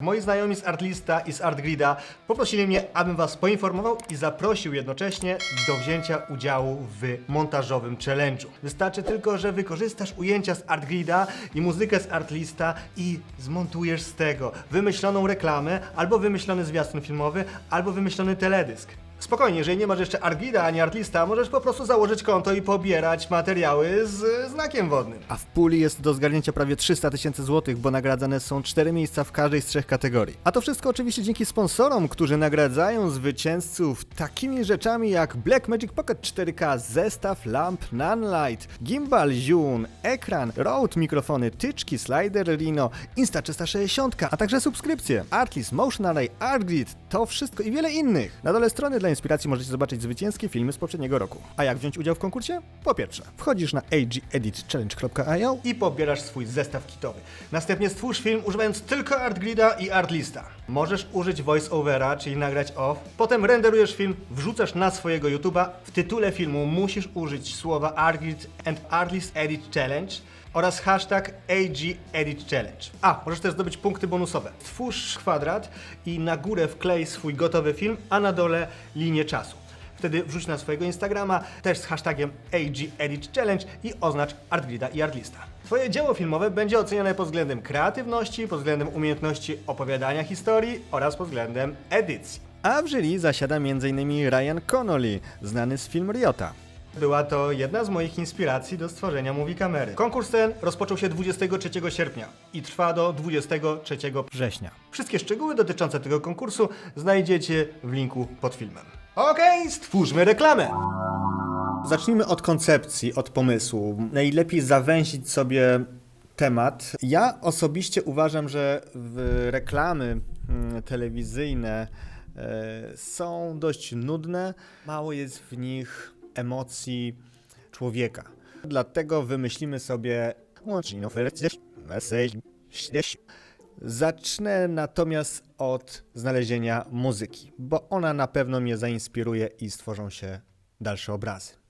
Moi znajomi z Artlista i z Artgrida poprosili mnie, abym was poinformował i zaprosił jednocześnie do wzięcia udziału w montażowym challenge'u. Wystarczy tylko, że wykorzystasz ujęcia z Artgrida i muzykę z Artlista i zmontujesz z tego wymyśloną reklamę, albo wymyślony zwiastun filmowy, albo wymyślony teledysk. Spokojnie, jeżeli nie masz jeszcze Artgrida ani Artlista, możesz po prostu założyć konto i pobierać materiały z znakiem wodnym. A w puli jest do zgarnięcia prawie 300 tysięcy złotych, bo nagradzane są cztery miejsca w każdej z trzech kategorii. A to wszystko oczywiście dzięki sponsorom, którzy nagradzają zwycięzców takimi rzeczami jak Blackmagic Pocket 4K, zestaw lamp Nanlite, gimbal Zune, ekran, Rode mikrofony, tyczki, slider Rino, Insta 360, a także subskrypcje. Artlist, Motion Array, Artgrid, to wszystko i wiele innych. Na dole strony dla inspiracji możecie zobaczyć zwycięskie filmy z poprzedniego roku. A jak wziąć udział w konkursie? Po pierwsze, wchodzisz na ageditchallenge.io i pobierasz swój zestaw kitowy. Następnie stwórz film używając tylko Artgrida i Artlista. Możesz użyć voice-overa, czyli nagrać off. Potem renderujesz film, wrzucasz na swojego YouTube'a. W tytule filmu musisz użyć słowa Artgrid and Artlist Edit Challenge oraz hashtag AgEditChallenge. A, możesz też zdobyć punkty bonusowe. Twórz kwadrat i na górę wklej swój gotowy film, a na dole linię czasu. Wtedy wrzuć na swojego Instagrama też z hashtagiem AgEditChallenge i oznacz Artgrida i Artlista. Twoje dzieło filmowe będzie oceniane pod względem kreatywności, pod względem umiejętności opowiadania historii oraz pod względem edycji. A w jury zasiada m.in. Ryan Connolly, znany z film Riota. Była to jedna z moich inspiracji do stworzenia Movie Kamery. Konkurs ten rozpoczął się 23 sierpnia i trwa do 23 września. Wszystkie szczegóły dotyczące tego konkursu znajdziecie w linku pod filmem. Okej, stwórzmy reklamę! Zacznijmy od koncepcji, od pomysłu. Najlepiej zawęzić sobie temat. Ja osobiście uważam, że w reklamy mm, telewizyjne e, są dość nudne. Mało jest w nich emocji człowieka. Dlatego wymyślimy sobie Zacznę natomiast od znalezienia muzyki, bo ona na pewno mnie zainspiruje i stworzą się dalsze obrazy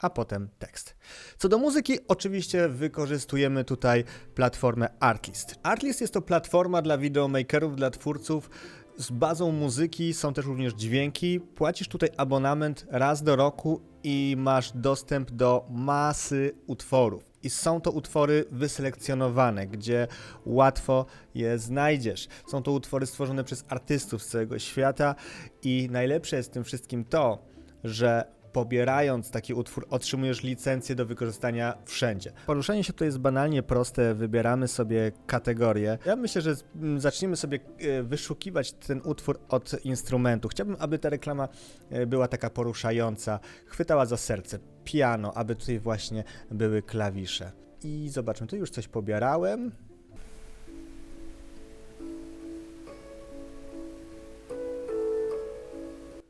a potem tekst. Co do muzyki, oczywiście wykorzystujemy tutaj platformę Artlist. Artlist jest to platforma dla videomakerów, dla twórców. Z bazą muzyki są też również dźwięki. Płacisz tutaj abonament raz do roku i masz dostęp do masy utworów. I są to utwory wyselekcjonowane, gdzie łatwo je znajdziesz. Są to utwory stworzone przez artystów z całego świata i najlepsze jest w tym wszystkim to, że pobierając taki utwór, otrzymujesz licencję do wykorzystania wszędzie. Poruszanie się tutaj jest banalnie proste, wybieramy sobie kategorię. Ja myślę, że mm, zaczniemy sobie e, wyszukiwać ten utwór od instrumentu. Chciałbym, aby ta reklama e, była taka poruszająca, chwytała za serce. Piano, aby tutaj właśnie były klawisze. I zobaczmy, tu już coś pobierałem.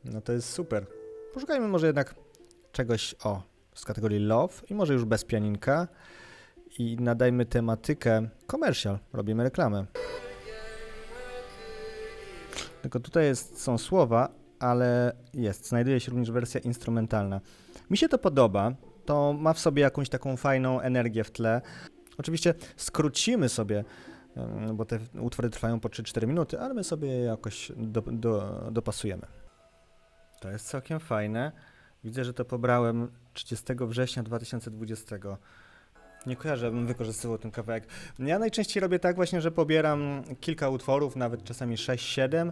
No to jest super. Poszukajmy może jednak czegoś o z kategorii love i może już bez pianinka i nadajmy tematykę commercial, robimy reklamę. Tylko tutaj jest, są słowa, ale jest, znajduje się również wersja instrumentalna. Mi się to podoba, to ma w sobie jakąś taką fajną energię w tle. Oczywiście skrócimy sobie, bo te utwory trwają po 3-4 minuty, ale my sobie jakoś do, do, dopasujemy. To jest całkiem fajne. Widzę, że to pobrałem 30 września 2020. Nie kojarzę, abym wykorzystywał ten kawałek. Ja najczęściej robię tak właśnie, że pobieram kilka utworów, nawet czasami 6-7,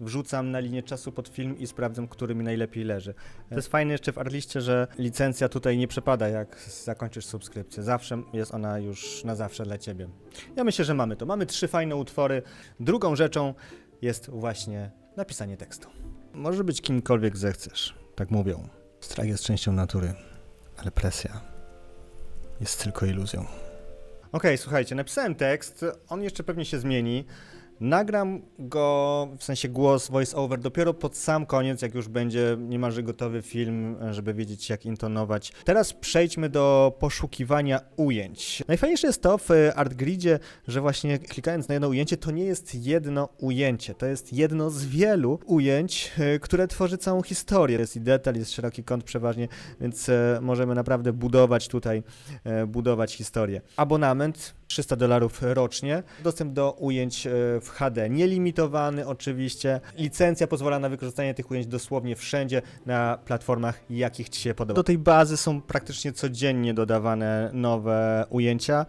wrzucam na linię czasu pod film i sprawdzam, który mi najlepiej leży. To jest fajne jeszcze w Artliście, że licencja tutaj nie przepada, jak zakończysz subskrypcję. Zawsze jest ona już na zawsze dla Ciebie. Ja myślę, że mamy to. Mamy trzy fajne utwory. Drugą rzeczą jest właśnie napisanie tekstu. Może być kimkolwiek zechcesz, tak mówią. Strach jest częścią natury, ale presja jest tylko iluzją. Okej, słuchajcie, napisałem tekst, on jeszcze pewnie się zmieni. Nagram go, w sensie głos, voice over, dopiero pod sam koniec, jak już będzie niemalże gotowy film, żeby wiedzieć, jak intonować. Teraz przejdźmy do poszukiwania ujęć. Najfajniejsze jest to w ArtGridzie, że właśnie klikając na jedno ujęcie, to nie jest jedno ujęcie, to jest jedno z wielu ujęć, e, które tworzy całą historię. Jest i detal, jest szeroki kąt przeważnie, więc e, możemy naprawdę budować tutaj, e, budować historię. Abonament 300 dolarów rocznie. Dostęp do ujęć e, w HD nielimitowany oczywiście. Licencja pozwala na wykorzystanie tych ujęć dosłownie wszędzie na platformach, jakich Ci się podoba. Do tej bazy są praktycznie codziennie dodawane nowe ujęcia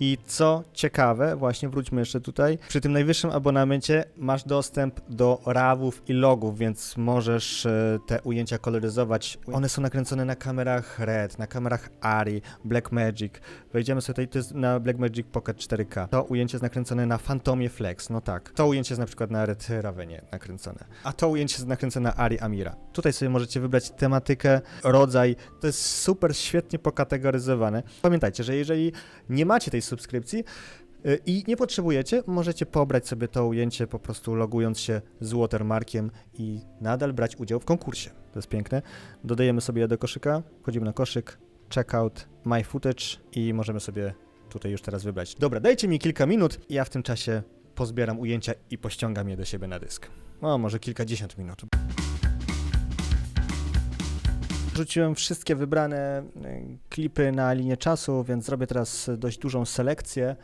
i co ciekawe, właśnie wróćmy jeszcze tutaj, przy tym najwyższym abonamencie masz dostęp do RAWów i logów, więc możesz e, te ujęcia koloryzować. One są nakręcone na kamerach RED, na kamerach ARRI, Blackmagic. Wejdziemy sobie tutaj, to jest na Blackmagic Pocket 4K. To ujęcie jest nakręcone na Phantomie Flex, no tak. To ujęcie jest na przykład na Red Ravenie nakręcone. A to ujęcie jest nakręcone na ARRI Amira. Tutaj sobie możecie wybrać tematykę, rodzaj. To jest super świetnie pokategoryzowane. Pamiętajcie, że jeżeli nie macie tej subskrypcji, y, i nie potrzebujecie, możecie pobrać sobie to ujęcie po prostu logując się z watermarkiem i nadal brać udział w konkursie. To jest piękne. Dodajemy sobie do koszyka, wchodzimy na koszyk, checkout, my footage i możemy sobie tutaj już teraz wybrać. Dobra, dajcie mi kilka minut, ja w tym czasie pozbieram ujęcia i pościągam je do siebie na dysk. O, może kilkadziesiąt minut. Rzuciłem wszystkie wybrane y, klipy na linię czasu, więc zrobię teraz dość dużą selekcję.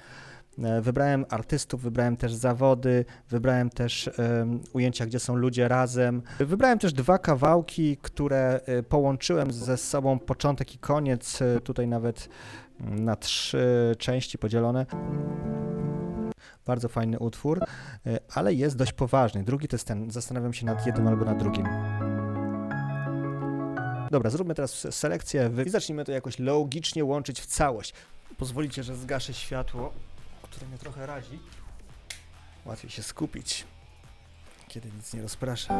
E, Wybrałem artystów, wybrałem też zawody, wybrałem też em, ujęcia, gdzie są ludzie razem. Wybrałem też dwa kawałki, które e, połączyłem ze sobą, początek i koniec, e, tutaj nawet na trzy części podzielone. Bardzo fajny utwór, e, ale jest dość poważny. Drugi to jest ten, zastanawiam się nad jednym albo nad drugim. Dobra, zróbmy teraz selekcję i zacznijmy to jakoś logicznie łączyć w całość. Pozwolicie, że zgaszę światło, które mnie trochę razi. Łatwiej się skupić, kiedy nic nie rozprasza.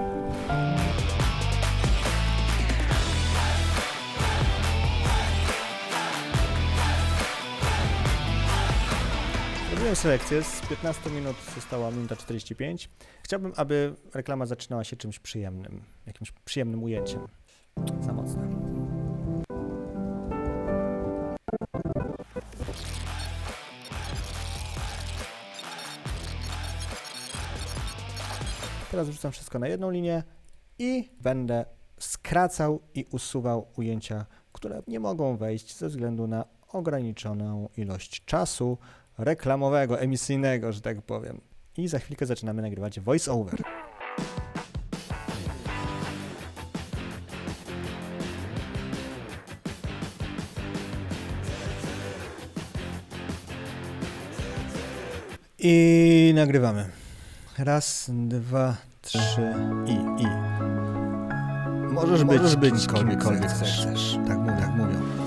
Zrobiłem selekcję, z 15 minut została minuta 45. Chciałbym, aby reklama zaczynała się czymś przyjemnym, jakimś przyjemnym ujęciem. Za mocne. Teraz wrzucam wszystko na jedną linię i będę skracał i usuwał ujęcia, które nie mogą wejść ze względu na ograniczoną ilość czasu reklamowego, emisyjnego, że tak powiem. I za chwilkę zaczynamy nagrywać voice over. I nagrywamy. Raz, dwa, trzy i i. Możesz, Możesz być, być kimkolwiek, kimkolwiek chcesz. chcesz. Tak mówią, tak mówią.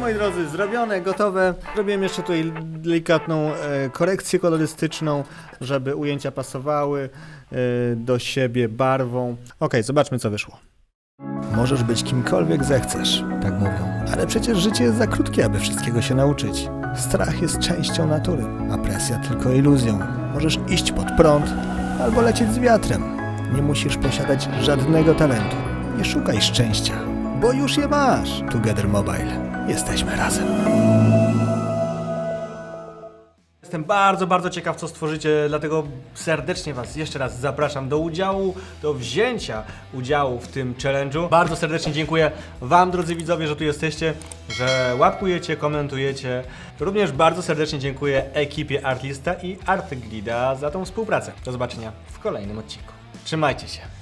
Moi drodzy, zrobione, gotowe. Zrobiłem jeszcze tutaj delikatną e, korekcję kolorystyczną, żeby ujęcia pasowały e, do siebie barwą. Okej, zobaczmy co wyszło. Możesz być kimkolwiek zechcesz, tak mówią. Ale przecież życie jest za krótkie, aby wszystkiego się nauczyć. Strach jest częścią natury, a presja tylko iluzją. Możesz iść pod prąd albo lecieć z wiatrem. Nie musisz posiadać żadnego talentu. Nie szukaj szczęścia, bo już je masz. Together Mobile. Jesteśmy razem. Jestem bardzo, bardzo ciekaw, co stworzycie, dlatego serdecznie Was jeszcze raz zapraszam do udziału, do wzięcia udziału w tym challenge'u. Bardzo serdecznie dziękuję Wam, drodzy widzowie, że tu jesteście, że łapkujecie, komentujecie. Również bardzo serdecznie dziękuję ekipie Artlista i Artglida za tą współpracę. Do zobaczenia w kolejnym odcinku. Trzymajcie się.